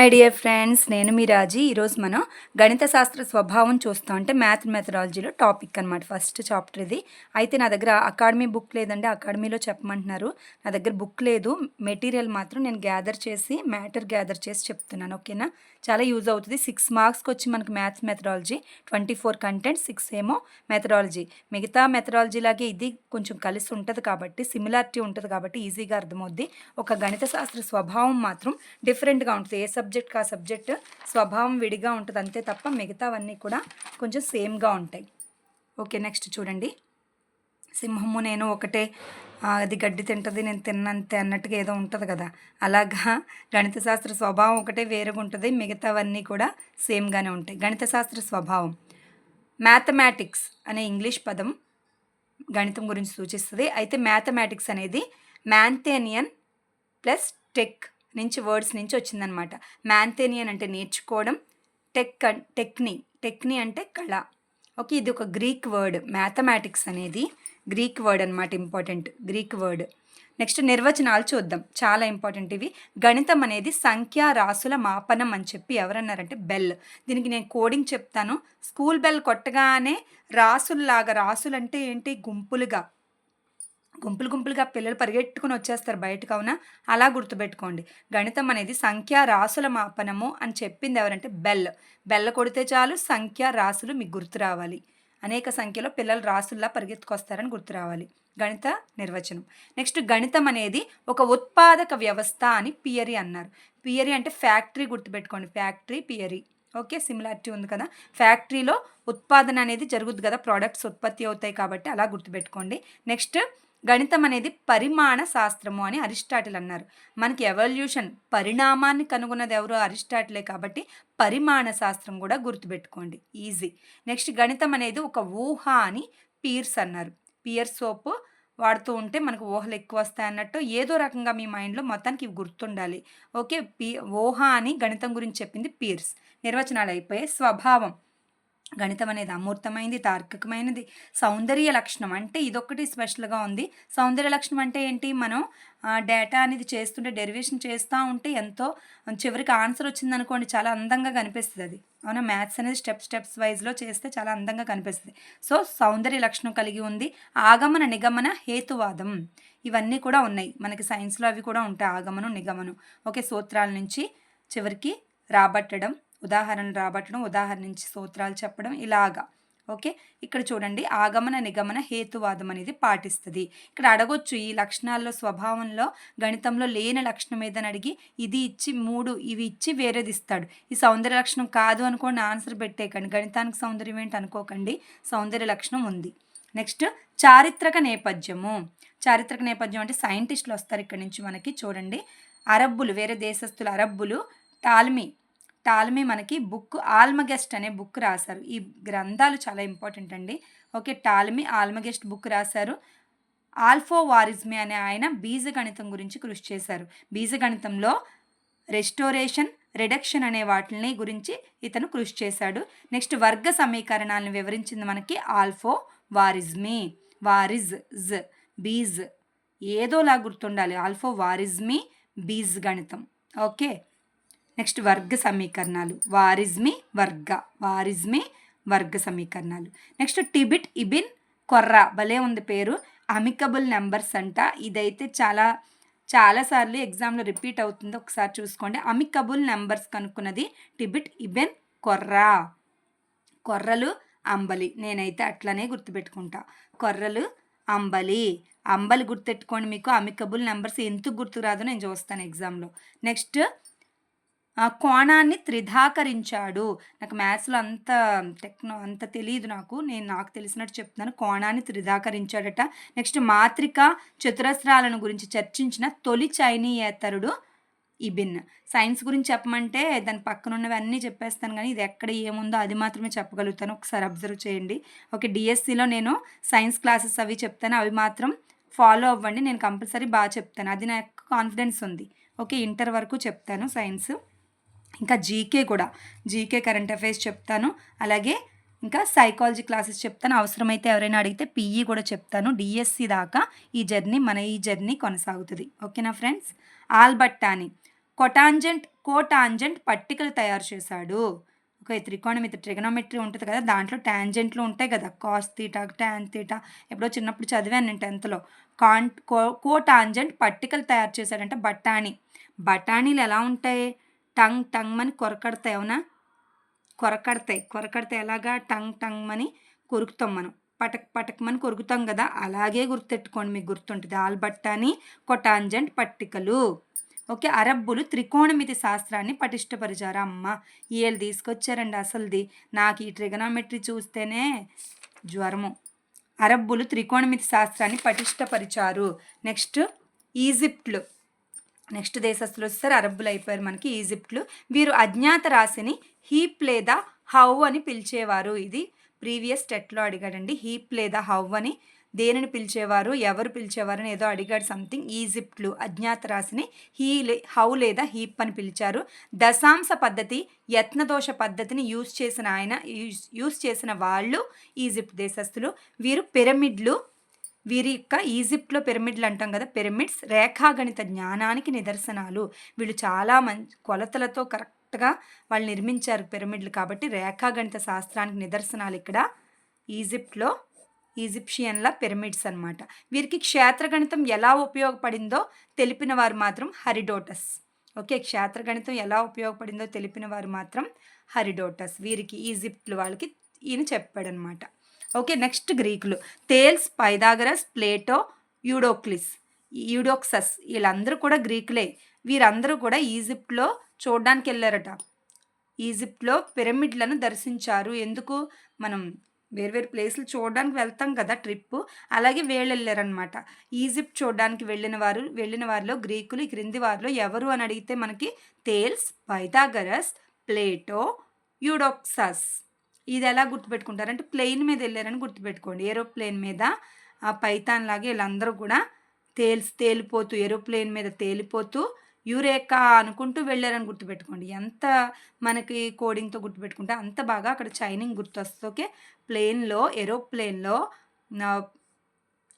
My dear friends నేను మీ రాజీ. ఈరోజు మనం గణిత శాస్త్ర స్వభావం చూస్తాం అంటే మ్యాథ్ మెథడాలజీలో టాపిక్ అనమాట ఫస్ట్ చాప్టర్ ఇది. అయితే నా దగ్గర అకాడమీ బుక్ లేదంటే అకాడమీలో చెప్పమంటున్నారు. నా దగ్గర బుక్ లేదు మెటీరియల్ మాత్రం నేను గ్యాదర్ చేసి మ్యాటర్ గ్యాదర్ చేసి చెప్తున్నాను ఓకేనా? చాలా యూజ్ అవుతుంది. సిక్స్ మార్క్స్కి వచ్చి మనకు maths methodology twenty four content six ఏమో మెథడాలజీ. మిగతా మెథడాలజీ లాగే ఇది కొంచెం కలిసి ఉంటుంది కాబట్టి సిమిలారిటీ ఉంటుంది కాబట్టి ఈజీగా అర్థమవుద్ది. ఒక గణిత శాస్త్ర స్వభావం మాత్రం డిఫరెంట్గా ఉంటుంది. ఏ సబ్ సబ్జెక్ట్కి ఆ సబ్జెక్ట్ స్వభావం విడిగా ఉంటుంది అంతే తప్ప మిగతావన్నీ కూడా కొంచెం సేమ్గా ఉంటాయి. ఓకే నెక్స్ట్ చూడండి. సింహము నేను ఒకటే అది గడ్డి తింటుంది నేను తిన్నంతే అన్నట్టుగా ఏదో ఉంటుంది కదా. అలాగా గణిత శాస్త్ర స్వభావం ఒకటే వేరుగా ఉంటుంది మిగతావన్నీ కూడా సేమ్గానే ఉంటాయి. గణిత శాస్త్ర స్వభావం. మ్యాథమెటిక్స్ అనే ఇంగ్లీష్ పదం గణితం గురించి సూచిస్తుంది. అయితే మ్యాథమెటిక్స్ అనేది మ్యాంథేనియన్ ప్లస్ టెక్ నుంచి వర్డ్స్ నుంచి వచ్చిందనమాట. మ్యాంథేనియన్ అంటే నేర్చుకోవడం టెక్ అన్- టెక్ని టెక్ని అంటే కళ. ఓకే ఇది ఒక గ్రీక్ వర్డ్ మ్యాథమెటిక్స్ అనేది గ్రీక్ వర్డ్ అనమాట ఇంపార్టెంట్ గ్రీక్ వర్డ్. నెక్స్ట్ నిర్వచనాలు చూద్దాం చాలా ఇంపార్టెంట్ ఇవి. గణితం అనేది సంఖ్యా రాసుల మాపనం అని చెప్పి ఎవరన్నారంటే బెల్. దీనికి నేను కోడింగ్ చెప్తాను. స్కూల్ బెల్ కొట్టగానే రాసుల్లాగా రాసులు అంటే ఏంటి? గుంపులుగా. గుంపులు గుంపులుగా పిల్లలు పరిగెట్టుకుని వచ్చేస్తారు బయటకు అవునా? అలా గుర్తుపెట్టుకోండి. గణితం అనేది సంఖ్యా రాసుల మాపనము అని చెప్పింది ఎవరంటే బెల్. బెల్ల కొడితే చాలు సంఖ్యా రాసులు మీకు గుర్తు రావాలి. అనేక సంఖ్యలో పిల్లలు రాసుల్లా పరిగెత్తుకొస్తారని గుర్తు రావాలి. గణిత నిర్వచనం. నెక్స్ట్ గణితం అనేది ఒక ఉత్పాదక వ్యవస్థ అని పియరీ అన్నారు. పియరీ అంటే ఫ్యాక్టరీ గుర్తుపెట్టుకోండి. Factory Pierre. ఓకే సిమిలారిటీ ఉంది కదా? ఫ్యాక్టరీలో ఉత్పాదన అనేది జరుగుద్ది కదా? ప్రోడక్ట్స్ ఉత్పత్తి అవుతాయి కాబట్టి అలా గుర్తుపెట్టుకోండి. నెక్స్ట్ గణితం అనేది పరిమాణ శాస్త్రము అని అరిస్టాటిల్ అన్నారు. మనకి ఎవల్యూషన్ పరిణామాన్ని కనుగొన్నది ఎవరో? అరిస్టాటిలే కాబట్టి పరిమాణ శాస్త్రం కూడా గుర్తుపెట్టుకోండి. ఈజీ. నెక్స్ట్ గణితం అనేది ఒక ఊహ అని పీర్స్ అన్నారు. పియర్ సోప్ వాడుతూ ఉంటే మనకు ఊహలు ఎక్కువ వస్తాయి అన్నట్టు ఏదో రకంగా మీ మైండ్లో మొత్తానికి ఇవి గుర్తుండాలి. ఓకే పీ ఊహ అని గణితం గురించి చెప్పింది పీర్స్. నిర్వచనాలు అయిపోయాయి. స్వభావం. గణితం అనేది అమూర్తమైనది తార్కికమైనది సౌందర్య లక్షణం. అంటే ఇదొక్కటి స్పెషల్గా ఉంది. సౌందర్య లక్షణం అంటే ఏంటి? మనం డేటా అనేది చేస్తుంటే డెరివేషన్ చేస్తూ ఉంటే ఎంతో చివరికి ఆన్సర్ వచ్చిందనుకోండి చాలా అందంగా కనిపిస్తుంది అది. అవునా? మ్యాథ్స్ అనేది స్టెప్ స్టెప్స్ వైజ్లో చేస్తే చాలా అందంగా కనిపిస్తుంది. సో సౌందర్య లక్షణం కలిగి ఉంది. ఆగమన నిగమన హేతువాదం. ఇవన్నీ కూడా ఉన్నాయి. మనకి సైన్స్లో అవి కూడా ఉంటాయి. ఆగమనం నిగమనం. ఓకే సూత్రాల నుంచి చివరికి రాబట్టడం ఉదాహరణలు రాబట్టడం ఉదాహరణ నుంచి సూత్రాలు చెప్పడం ఇలాగా. ఓకే? ఇక్కడ చూడండి ఆగమన నిగమన హేతువాదం అనేది పాటిస్తుంది. ఇక్కడ అడగొచ్చు ఈ లక్షణాల్లో స్వభావంలో గణితంలో లేని లక్షణం ఏదని అడిగి ఇది ఇచ్చి మూడు ఇవి ఇచ్చి వేరేది ఇస్తాడు. ఈ సౌందర్య లక్షణం కాదు అనుకోండి ఆన్సర్ పెట్టేయకండి. గణితానికి సౌందర్యం ఏంటి అనుకోకండి సౌందర్య లక్షణం ఉంది. నెక్స్ట్ చారిత్రక నేపథ్యము. చారిత్రక నేపథ్యం అంటే సైంటిస్టులు వస్తారు ఇక్కడ నుంచి మనకి చూడండి. అరబ్బులు వేరే దేశస్తులు అరబ్బులు టాల్మీ టాల్మీ మనకి బుక్ ఆల్మగెస్ట్ అనే బుక్ రాశారు. ఈ గ్రంథాలు చాలా ఇంపార్టెంట్ అండి. ఓకే టాల్మీ ఆల్మగెస్ట్ బుక్ రాశారు. ఆల్ఫో వారిజ్మి అనే ఆయన బీజగణితం గురించి కృషి చేశారు. బీజగణితంలో రెస్టోరేషన్ రిడక్షన్ అనే వాటిని గురించి ఇతను కృషి చేశాడు. నెక్స్ట్ వర్గ సమీకరణాలను వివరించింది మనకి ఆల్ఫో వారిజ్మీ వారిజ్ జ్ బీజ్ ఏదోలా గుర్తుండాలి. ఆల్ఫో వారిజ్మీ బీజ్ గణితం ఓకే. నెక్స్ట్ వర్గ సమీకరణాలు. వారిజ్మి వర్గ వారిజ్మి వర్గ సమీకరణాలు. నెక్స్ట్ టిబిట్ ఇబిన్ కొర్రా భలే ఉంది పేరు. అమికబుల్ నెంబర్స్ అంట. ఇదైతే చాలా చాలాసార్లు ఎగ్జామ్లో రిపీట్ అవుతుంది. ఒకసారి చూసుకోండి. అమికబుల్ నెంబర్స్ కనుక్కున్నది టిబిట్ ఇబెన్ కొర్రా. కొర్రలు అంబలి. నేనైతే అట్లనే గుర్తుపెట్టుకుంటా. కొర్రలు అంబలి. అంబలి గుర్తెట్టుకోండి మీకు. అమికబుల్ నెంబర్స్ ఎందుకు గుర్తురాదో నేను చూస్తాను ఎగ్జామ్లో. నెక్స్ట్ కోణాన్ని త్రిధాకరించాడు. నాకు మ్యాథ్స్లో అంత టెక్నో అంత తెలియదు నాకు. నేను నాకు తెలిసినట్టు చెప్తున్నాను. కోణాన్ని త్రిధాకరించాడట. నెక్స్ట్ మాత్రిక చతురస్రాలను గురించి చర్చించిన తొలి చైనీయేతరుడు ఇబిన్. సైన్స్ గురించి చెప్పమంటే దాని పక్కన ఉన్నవి అన్నీ చెప్పేస్తాను కానీ ఇది ఎక్కడ ఏముందో అది మాత్రమే చెప్పగలుగుతాను. ఒకసారి అబ్జర్వ్ చేయండి. ఓకే డిఎస్సిలో నేను సైన్స్ క్లాసెస్ అవి చెప్తాను. అవి మాత్రం ఫాలో అవ్వండి. నేను కంపల్సరీ బాగా చెప్తాను. అది నాకు కాన్ఫిడెన్స్ ఉంది. ఓకే ఇంటర్ వరకు చెప్తాను సైన్స్. ఇంకా జీకే కూడా. జీకే కరెంట్ అఫైర్స్ చెప్తాను. అలాగే ఇంకా సైకాలజీ క్లాసెస్ చెప్తాను. అవసరమైతే ఎవరైనా అడిగితే పీఈ కూడా చెప్తాను. డిఎస్సి దాకా ఈ జర్నీ మన ఈ జర్నీ కొనసాగుతుంది. ఓకేనా ఫ్రెండ్స్ ఆల్బట్టాని కొటాంజెంట్ కోటాంజెంట్ పట్టికలు తయారు చేశాడు. ఒక త్రికోణమితి ట్రిగనోమెట్రీ ఉంటుంది కదా దాంట్లో ట్యాంజెంట్లు ఉంటాయి కదా. కాస్ తీటా ట్యాన్ తీటా ఎప్పుడో చిన్నప్పుడు చదివాను నేను టెన్త్లో కాన్ కో కోటాంజెంట్ పట్టికలు తయారు చేశాడంటే బఠానీ. బఠానీలు ఎలా ఉంటాయి? టంగ్ టంగ్ అని కొరకడతాయి అవునా కొరకడతాయి. కొరకడతాయి ఎలాగా? టంగ్ టంగ్ అని కొరుకుతాం మనం. పటక్ పటక్మని కొరుకుతాం కదా? అలాగే గుర్తెట్టుకోండి మీకు గుర్తుంటుంది. ఆల్బట్టాని కొటాంజెంట్ పట్టికలు. ఓకే? అరబ్బులు త్రికోణమితి శాస్త్రాన్ని పటిష్టపరిచారు. అమ్మ వీళ్ళు తీసుకొచ్చారండి అసలుది. నాకు ఈ ట్రిగనామెట్రీ చూస్తేనే జ్వరము. అరబ్బులు త్రికోణమితి శాస్త్రాన్ని పటిష్టపరిచారు. నెక్స్ట్ ఈజిప్ట్లు. నెక్స్ట్ దేశస్తులు వస్తారు అరబ్బులు అయిపోయారు మనకి ఈజిప్ట్లు. వీరు అజ్ఞాత రాశిని హీప్ లేదా హౌ అని పిలిచేవారు. ఇది ప్రీవియస్ టెట్లో అడిగాడండి. హీప్ లేదా హౌ అని దేనిని పిలిచేవారు? ఎవరు పిలిచేవారు అని ఏదో అడిగాడు. సంథింగ్ ఈజిప్ట్లు అజ్ఞాత రాశిని హీ హౌ లేదా హీప్ అని పిలిచారు. దశాంశ పద్ధతి యత్నదోష పద్ధతిని యూజ్ చేసిన ఆయన యూజ్ యూజ్ చేసిన వాళ్ళు ఈజిప్ట్ దేశస్థులు. వీరు పిరమిడ్లు వీరి యొక్క ఈజిప్ట్లో పిరమిడ్లు అంటాం కదా పిరమిడ్స్ రేఖాగణిత జ్ఞానానికి నిదర్శనాలు. వీళ్ళు చాలా మంచి కొలతలతో కరెక్ట్గా వాళ్ళు నిర్మించారు పిరమిడ్లు కాబట్టి రేఖాగణిత శాస్త్రానికి నిదర్శనాలు ఇక్కడ ఈజిప్ట్లో ఈజిప్షియన్ల పిరమిడ్స్ అనమాట వీరికి క్షేత్రగణితం ఎలా ఉపయోగపడిందో తెలిపిన వారు మాత్రం హరిడోటస్. ఓకే క్షేత్రగణితం ఎలా ఉపయోగపడిందో తెలిపిన వారు మాత్రం హరిడోటస్. వీరికి ఈజిప్ట్లు వాళ్ళకి ఈయన చెప్పాడనమాట ఓకే నెక్స్ట్ గ్రీకులు. తేల్స్ పైదాగరస్ ప్లేటో యూడోక్లిస్. యూడోక్సస్ వీళ్ళందరూ కూడా గ్రీకులే. వీరందరూ కూడా ఈజిప్ట్లో చూడడానికి వెళ్ళారట. ఈజిప్ట్లో పిరమిడ్లను దర్శించారు. ఎందుకు? మనం వేరు వేరు ప్లేసులు చూడడానికి వెళ్తాం కదా ట్రిప్ అలాగే వీళ్ళు వెళ్ళారనమాట ఈజిప్ట్ చూడడానికి వెళ్ళిన వారు వెళ్ళిన వారిలో గ్రీకులు క్రింది వారిలో ఎవరు అని అడిగితే మనకి తేల్స్ పైథాగరస్ ప్లేటో యూడోక్సస్. ఇది ఎలా గుర్తుపెట్టుకుంటారంటే ప్లెయిన్ మీద వెళ్ళారని గుర్తుపెట్టుకోండి. ఏరోప్లేన్ మీద ఆ పైతాన్ లాగే వీళ్ళందరూ కూడా తేల్స్ తేలిపోతూ ఏరోప్లేన్ మీద తేలిపోతూ యూరేకా అనుకుంటూ వెళ్ళారని గుర్తుపెట్టుకోండి. ఎంత మనకి కోడింగ్తో గుర్తుపెట్టుకుంటే అంత బాగా అక్కడ చైనింగ్ గుర్తొస్తుంది. ఓకే? ప్లేన్లో ఏరోప్లేన్లో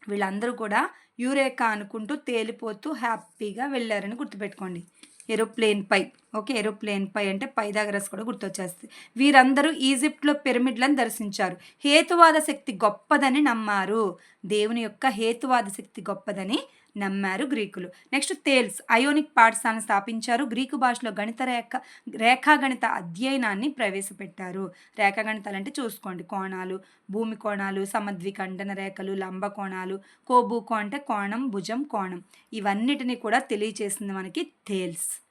వీళ్ళందరూ కూడా యూరేకా అనుకుంటూ తేలిపోతూ హ్యాపీగా వెళ్ళారని గుర్తుపెట్టుకోండి. ఏరోప్లేన్ పై. ఓకే ఏరోప్లేన్ పై అంటే పైదాగరస్ కూడా గుర్తొచ్చేస్తుంది. వీరందరూ ఈజిప్ట్లో పిరమిడ్లను దర్శించారు. హేతువాద శక్తి గొప్పదని నమ్మారు. దేవుని యొక్క హేతువాద శక్తి గొప్పదని నమ్మారు గ్రీకులు. నెక్స్ట్ తేల్స్ అయోనిక్ పాఠశాలను స్థాపించారు. గ్రీకు భాషలో గణిత రేఖ రేఖాగణిత అధ్యయనాన్ని ప్రవేశపెట్టారు. రేఖాగణితాలు అంటే చూసుకోండి. కోణాలు భూమి కోణాలు సమద్విఖండన రేఖలు లంబ కోణాలు కోబూకో అంటే కోణం భుజం కోణం. ఇవన్నిటిని కూడా తెలియచేసింది మనకి తేల్స్.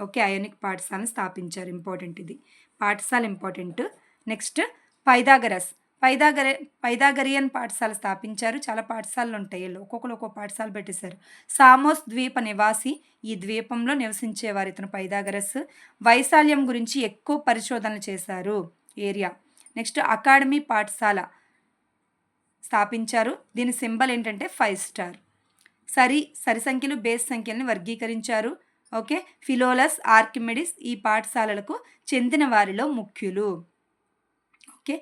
ఓకే అయోనిక్ పాఠశాలను స్థాపించారు. ఇంపార్టెంట్ ఇది. పాఠశాల ఇంపార్టెంట్. నెక్స్ట్ పైదాగరస్ పైదాగర పైదాగరియన్ పాఠశాల స్థాపించారు. చాలా పాఠశాలలు ఉంటాయి. ఒక్కొక్కరు ఒక్కొక్క పాఠశాల పెట్టేశారు. సామోస్ ద్వీప నివాసి ఈ ద్వీపంలో నివసించేవారు ఇతను పైదాగరస్ వైశాల్యం గురించి ఎక్కువ పరిశోధనలు చేశారు. ఏరియా. నెక్స్ట్ అకాడమీ పాఠశాల స్థాపించారు. దీని సింబల్ ఏంటంటే ఫైవ్ స్టార్. సరి సరి సంఖ్యలు బేస్ సంఖ్యలను వర్గీకరించారు. ఓకే? ఫిలోలస్ ఆర్కిమెడిస్ ఈ పాఠశాలలకు చెందిన వారిలో ముఖ్యులు. ఓకే?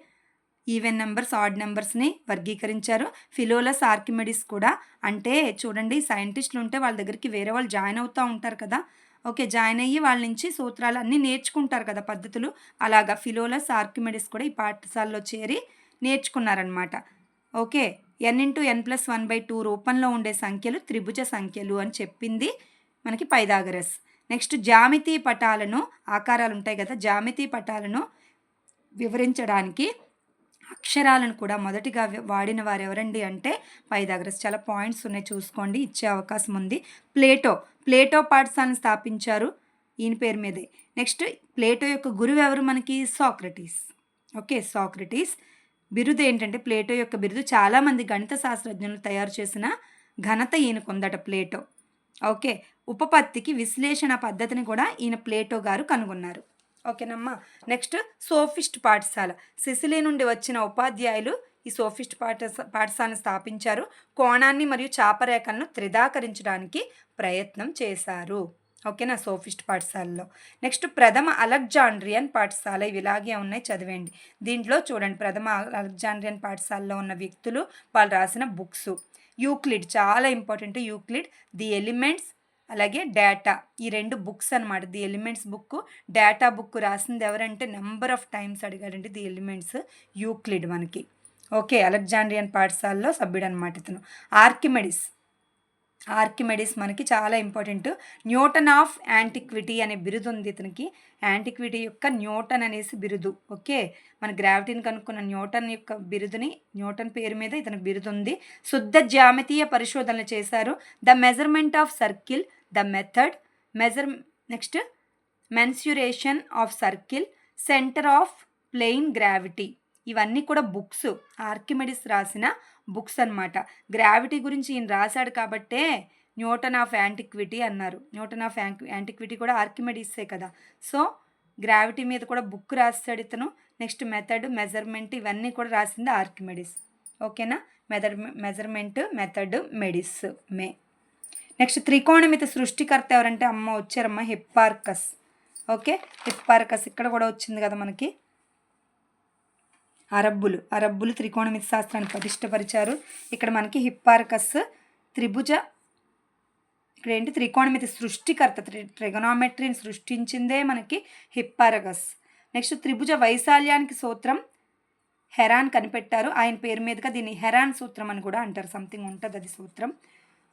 ఈవెన్ నెంబర్స్ ఆడ్ నెంబర్స్ని వర్గీకరించారు. ఫిలోలస్ ఆర్కిమెడిస్ కూడా అంటే చూడండి సైంటిస్టులు ఉంటే వాళ్ళ దగ్గరికి వేరే వాళ్ళు జాయిన్ అవుతూ ఉంటారు కదా. ఓకే? జాయిన్ అయ్యి వాళ్ళ నుంచి సూత్రాలు అన్నీ నేర్చుకుంటారు కదా పద్ధతులు. అలాగా ఫిలోలస్ ఆర్కిమెడిస్ కూడా ఈ పాఠశాలలో చేరి నేర్చుకున్నారనమాట okay? N into N plus one by two రూపంలో ఉండే సంఖ్యలు త్రిభుజ సంఖ్యలు అని చెప్పింది. మనకి పైదాగరస్ నెక్స్ట్ జామితి పటాలను ఆకారాలు ఉంటాయి కదా జామితి పటాలను వివరించడానికి అక్షరాలను కూడా మొదటిగా వాడిన వారు ఎవరండి అంటే పైదాగరస్ చాలా పాయింట్స్ ఉన్నాయి చూసుకోండి ఇచ్చే అవకాశం ఉంది. ప్లేటో ప్లేటో పాఠశాలను స్థాపించారు ఈయన పేరు మీదే. నెక్స్ట్ ప్లేటో యొక్క గురువు ఎవరు మనకి? సాక్రటీస్. Okay Socrates. బిరుదు ఏంటంటే ప్లేటో యొక్క బిరుదు చాలామంది గణిత శాస్త్రజ్ఞులు తయారు చేసిన ఘనత ఈయనకు ఉందట ప్లేటో. ఓకే. ఉపపత్తికి విశ్లేషణ పద్ధతిని కూడా ఈయన ప్లేటో గారు కనుగొన్నారు. ఓకేనమ్మా. నెక్స్ట్ సోఫిస్ట్ పాఠశాల. సిసిలీ నుండి వచ్చిన ఉపాధ్యాయులు ఈ సోఫిస్ట్ పాఠ పాఠశాలను స్థాపించారు. కోణాన్ని మరియు చాపరేఖలను త్రిదాకరించడానికి ప్రయత్నం చేశారు. ఓకేనా సోఫిస్ట్ పాఠశాలలో. నెక్స్ట్ ప్రథమ అలెగ్జాండ్రియన్ పాఠశాల. ఇవి ఇలాగే ఉన్నాయి చదివేయండి. దీంట్లో చూడండి. ప్రథమ అలెగ్జాండ్రియన్ పాఠశాలలో ఉన్న వ్యక్తులు వాళ్ళు రాసిన బుక్స్. యూక్లిడ్ చాలా ఇంపార్టెంట్ యూక్లిడ్. ది ఎలిమెంట్స్ అలాగే డేటా. ఈ రెండు బుక్స్ అనమాట the elements book data book రాసింది ఎవరంటే నెంబర్ ఆఫ్ టైమ్స్ అడిగాడంటే ది ఎలిమెంట్స్ యూక్లిడ్ మనకి. ఓకే అలెగ్జాండ్రియన్ పాఠశాలలో సభ్యుడు అనమాట ఇతను. ఆర్కిమెడిస్. ఆర్కిమెడిస్ మనకి చాలా ఇంపార్టెంట్. న్యూటన్ ఆఫ్ యాంటిక్విటీ అనే బిరుదు ఉంది ఇతనికి. యాంటిక్విటీ యొక్క న్యూటన్ అనేసి బిరుదు. ఓకే? మన గ్రావిటీని కనుక్కున్న న్యూటన్ యొక్క బిరుదుని న్యూటన్ పేరు మీద ఇతనికి బిరుదు ఉంది. శుద్ధ జ్యామితీయ పరిశోధనలు చేశారు. The measurement of circle the method measure next mensuration of circle centre of plane gravity. ఇవన్నీ కూడా బుక్స్ ఆర్కిమెడిస్ రాసిన బుక్స్ అనమాట గ్రావిటీ గురించి ఈయన రాశాడు కాబట్టే న్యూటన్ ఆఫ్ యాంటిక్విటీ అన్నారు. న్యూటన్ ఆఫ్ యాంటిక్విటీ కూడా ఆర్కిమెడిసే కదా. సో గ్రావిటీ మీద కూడా బుక్ రాస్తాడు ఇతను. నెక్స్ట్ మెథడ్ మెజర్మెంట్ ఇవన్నీ కూడా రాసింది ఆర్కిమెడిస్. ఓకేనా? మెజర్ మెజర్మెంట్ మెథడ్ మెడిస్ మే. నెక్స్ట్ త్రికోణమిత సృష్టికర్త ఎవరంటే అమ్మ వచ్చారమ్మ హిప్పార్కస్. ఓకే? హిప్పార్కస్ ఇక్కడ కూడా వచ్చింది కదా మనకి. అరబ్బులు. అరబ్బులు త్రికోణమితి శాస్త్రాన్ని ప్రతిష్టపరిచారు ఇక్కడ మనకి హిప్పార్కస్ త్రిభుజ ఇక్కడ ఏంటి? త్రికోణమితి సృష్టికర్త త్రి ట్రిగనామెట్రీని సృష్టించిందే మనకి హిప్పారగస్ నెక్స్ట్ త్రిభుజ వైశాల్యానికి సూత్రం హెరాన్ కనిపెట్టారు. ఆయన పేరు మీదుగా దీన్ని హెరాన్ సూత్రం అని కూడా అంటారు. సంథింగ్ ఉంటుంది అది సూత్రం.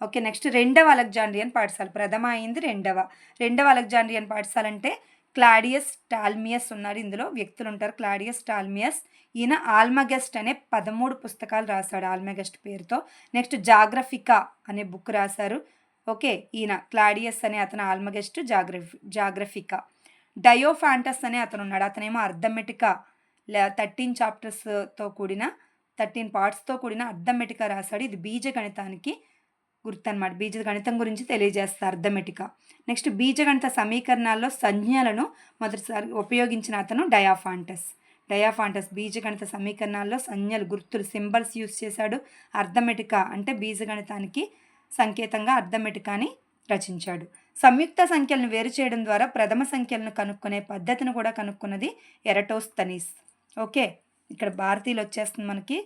ఓకే నెక్స్ట్ రెండవ అలెగ్జాండ్రియన్ పాఠశాల. ప్రథమ అయింది రెండవ. రెండవ అలెగ్జాండ్రియన్ పాఠశాల అంటే క్లాడియస్ టాల్మియస్ ఉన్నారు. ఇందులో వ్యక్తులు ఉంటారు. Claudius Ptolemy. ఈయన ఆల్మగెస్ట్ అనే పదమూడు పుస్తకాలు రాశాడు ఆల్మగెస్ట్ పేరుతో. నెక్స్ట్ జాగ్రఫికా అనే బుక్ రాశారు. ఓకే ఈయన క్లాడియస్ అనే అతను ఆల్మగెస్ట్ జాగ్రఫి జాగ్రఫికా. డయోఫాంటస్ అనే అతను ఉన్నాడు. అతనేమో అర్థమెటికా లే థర్టీన్ చాప్టర్స్తో కూడిన థర్టీన్ పార్ట్స్తో కూడిన అర్థమెటికా రాశాడు. ఇది బీజగణితానికి గుర్తు అనమాట బీజగణితం గురించి తెలియజేస్తారు అర్థమెటిక. నెక్స్ట్ బీజగణిత సమీకరణాల్లో సంజ్ఞలను మొదటిసారి ఉపయోగించిన అతను డయాఫాంటస్. డయాఫాంటస్ బీజగణిత సమీకరణాల్లో సంజ్ఞలు గుర్తులు సింబల్స్ యూస్ చేశాడు. అర్థమెటిక అంటే బీజగణితానికి సంకేతంగా అర్థమెటికాని రచించాడు. సంయుక్త సంఖ్యలను వేరు చేయడం ద్వారా ప్రథమ సంఖ్యలను కనుక్కునే పద్ధతిని కూడా కనుక్కున్నది ఎరటోస్తనీస్. ఓకే ఇక్కడ భారతీయులు వచ్చేస్తుంది మనకి.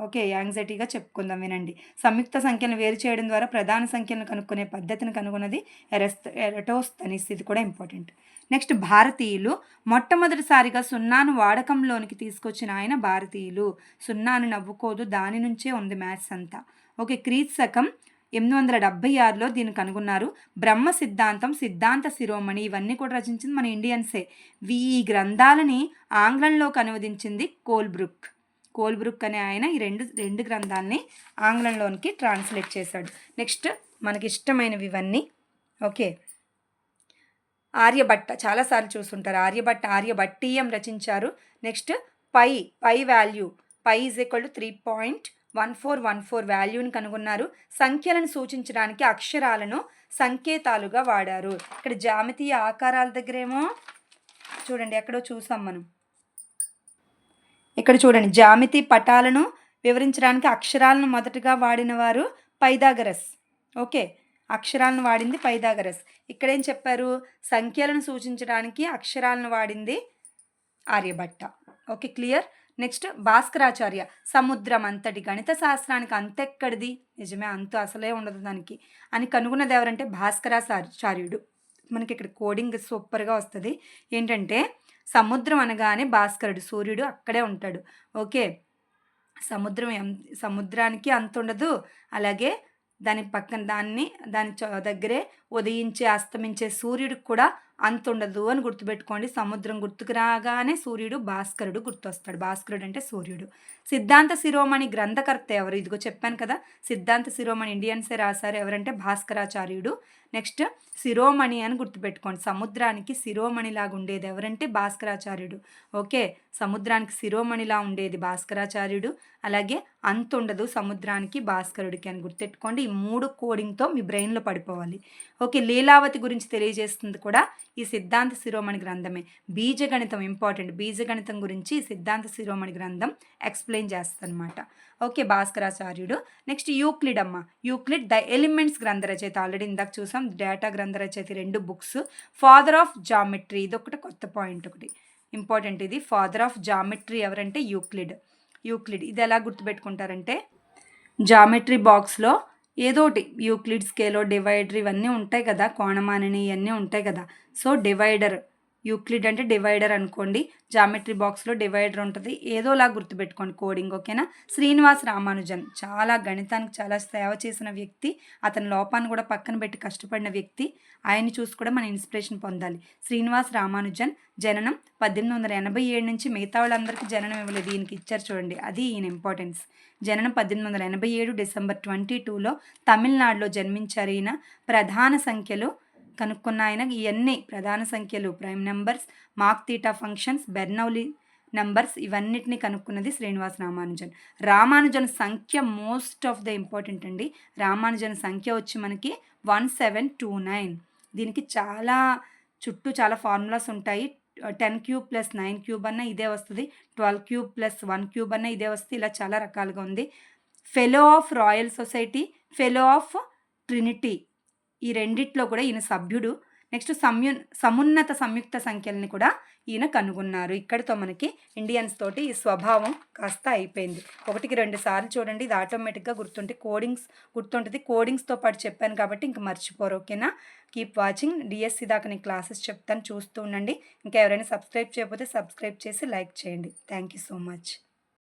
ఓకే యాంగ్జైటీగా చెప్పుకుందాం వినండి. సంయుక్త సంఖ్యలను వేరు చేయడం ద్వారా ప్రధాన సంఖ్యలను కనుక్కునే పద్ధతిని కనుగొన్నది ఎరస్ ఎరటోస్తనిస్. ఇది కూడా ఇంపార్టెంట్. నెక్స్ట్ భారతీయులు. మొట్టమొదటిసారిగా సున్నాను వాడకంలోనికి తీసుకొచ్చిన ఆయన భారతీయులు. సున్నాను నవ్వుకోదు దాని నుంచే ఉంది మ్యాథ్స్ అంతా. ఓకే క్రీత్ శకం ఎనిమిది వందల డెబ్బై ఆరులో దీన్ని కనుగొన్నారు. బ్రహ్మ సిద్ధాంతం సిద్ధాంత శిరోమణి ఇవన్నీ కూడా రచించింది మన ఇండియన్సే. ఈ గ్రంథాలని ఆంగ్లంలోకి అనువదించింది కోల్బ్రుక్. కోల్బ్రుక్ అనే ఆయన ఈ రెండు రెండు గ్రంథాన్ని ఆంగ్లంలోనికి ట్రాన్స్లేట్ చేశాడు. నెక్స్ట్ మనకి ఇష్టమైనవి ఇవన్నీ. ఓకే. ఆర్యభట్ట చాలాసార్లు చూస్తుంటారు. ఆర్యభట్ట ఆర్యభట్టీయం రచించారు. Next pi pi value. Pi is equal to three point one four one four వాల్యూని కనుగొన్నారు. సంఖ్యలను సూచించడానికి అక్షరాలను సంకేతాలుగా వాడారు. ఇక్కడ జామితీయ ఆకారాల దగ్గరేమో. చూడండి ఎక్కడో చూసాం మనం. ఇక్కడ చూడండి. జామితి పటాలను వివరించడానికి అక్షరాలను మొదటగా వాడిన వారు పైదాగరస్ ఓకే. అక్షరాలను వాడింది పైదాగరస్ ఇక్కడేం చెప్పారు? సంఖ్యలను సూచించడానికి అక్షరాలను వాడింది Aryabhatta. Okay clear? Next Bhaskaracharya. సముద్రం అంతటి గణిత శాస్త్రానికి అంతెక్కడిది? నిజమే అంత అసలే ఉండదు దానికి. అని కనుగొన్నది ఎవరంటే భాస్కరాచార్యుడు. మనకి ఇక్కడ కోడింగ్ సూపర్గా వస్తుంది. ఏంటంటే సముద్రం అనగానే భాస్కరుడు సూర్యుడు అక్కడే ఉంటాడు. ఓకే. సముద్రం ఎం సముద్రానికి అంత ఉండదు అలాగే దాని పక్కన దాన్ని దాని దగ్గరే ఉదయించే అస్తమించే సూర్యుడికి కూడా అంత ఉండదు అని గుర్తుపెట్టుకోండి. సముద్రం గుర్తుకు రాగానే సూర్యుడు భాస్కరుడు గుర్తొస్తాడు. భాస్కరుడు అంటే సూర్యుడు. సిద్ధాంత శిరోమణి గ్రంథకర్త ఎవరు? ఇదిగో చెప్పాను కదా. సిద్ధాంత శిరోమణి ఇండియన్సే రాశారు. ఎవరంటే భాస్కరాచార్యుడు. నెక్స్ట్ శిరోమణి అని గుర్తుపెట్టుకోండి. సముద్రానికి శిరోమణిలాగా ఉండేది ఎవరంటే భాస్కరాచార్యుడు. ఓకే సముద్రానికి శిరోమణిలా ఉండేది భాస్కరాచార్యుడు. అలాగే అంతుండదు సముద్రానికి భాస్కరుడికి అని గుర్తెట్టుకోండి ఈ మూడు కోడింగ్తో మీ బ్రెయిన్లో పడిపోవాలి. ఓకే లీలావతి గురించి తెలియజేస్తుంది కూడా ఈ సిద్ధాంత శిరోమణి గ్రంథమే. బీజగణితం ఇంపార్టెంట్. బీజగణితం గురించి సిద్ధాంత శిరోమణి గ్రంథం ఎక్స్ప్లెయిన్ చేస్తుందన్నమాట. ఓకే భాస్కరాచార్యుడు. నెక్స్ట్ యూక్లిడ్ అమ్మ యూక్లిడ్ ద ఎలిమెంట్స్ గ్రంథ రచయిత. ఆల్రెడీ ఇందాక చూసాం డేటా గ్రంథ రచయిత రెండు బుక్స్. Father of geometry. ఇది ఒకటి కొత్త పాయింట్ ఒకటి. ఇంపార్టెంట్ ఇది. ఫాదర్ ఆఫ్ జామెట్రీ ఎవరంటే యూక్లిడ్. యూక్లిడ్. ఇది ఎలా గుర్తుపెట్టుకుంటారంటే జామెట్రీ బాక్స్లో ఏదోటి యూక్లిడ్ స్కేలో డివైడర్ ఇవన్నీ ఉంటాయి కదా కోణమానిని ఇవన్నీ ఉంటాయి కదా. సో డివైడర్ యూక్లిడ్ అంటే డివైడర్ అనుకోండి. జామెట్రీ బాక్స్లో డివైడర్ ఉంటుంది. ఏదోలా గుర్తుపెట్టుకోండి కోడింగ్ ఓకేనా? శ్రీనివాస్ రామానుజన్ చాలా గణితానికి చాలా సేవ చేసిన వ్యక్తి. అతని లోపాన్ని కూడా పక్కన పెట్టి కష్టపడిన వ్యక్తి. ఆయన్ని చూసి కూడా మనం ఇన్స్పిరేషన్ పొందాలి. శ్రీనివాస్ రామానుజన్ జననం పద్దెనిమిది వందల ఎనభై ఏడు నుంచి మిగతా వాళ్ళందరికీ జననం ఇవ్వలేదు. ఈయనకి ఇచ్చారు చూడండి. అది ఈయన ఇంపార్టెన్స్ జననం పద్దెనిమిది వందల ఎనభై ఏడు డిసెంబర్ ట్వంటీ టూలో తమిళనాడులో జన్మించారు. ఈయన ప్రధాన సంఖ్యలో కనుక్కున్న ఆయన ఇవన్నీ ప్రధాన సంఖ్యలు. Prime numbers mock theta functions Bernoulli numbers ఇవన్నిటిని కనుక్కున్నది శ్రీనివాస్ రామానుజన్. రామానుజన్ సంఖ్య మోస్ట్ ఆఫ్ ద ఇంపార్టెంట్ అండి. రామానుజన్ సంఖ్య వచ్చి మనకి వన్ సెవెన్ టూ నైన్. దీనికి చాలా చుట్టూ చాలా ఫార్ములాస్ ఉంటాయి. Ten cube plus nine cube అన్న ఇదే వస్తుంది. Twelve cube plus one cube అన్న ఇదే వస్తుంది. ఇలా చాలా రకాలుగా ఉంది. Fellow of Royal Society fellow of Trinity ఈ రెండిట్లో కూడా ఈయన సభ్యుడు. నెక్స్ట్ సమ్యు సమున్నత సంయుక్త సంఖ్యల్ని కూడా ఈయన కనుగొన్నారు. ఇక్కడితో మనకి ఇండియన్స్ తోటి ఈ స్వభావం కాస్త అయిపోయింది. ఒకటికి రెండు సార్లు చూడండి. ఇది ఆటోమేటిక్గా గుర్తుంటే కోడింగ్స్ గుర్తుంటుంది. కోడింగ్స్తో పాటు చెప్పాను కాబట్టి ఇంక మర్చిపోరు ఓకేనా? కీప్ వాచింగ్ డిఎస్సి దాకా నేను క్లాసెస్ చెప్తాను. చూస్తూ ఉండండి. ఇంకా ఎవరైనా సబ్స్క్రైబ్ చేయకపోతే సబ్స్క్రైబ్ చేసి లైక్ చేయండి. Thank you so much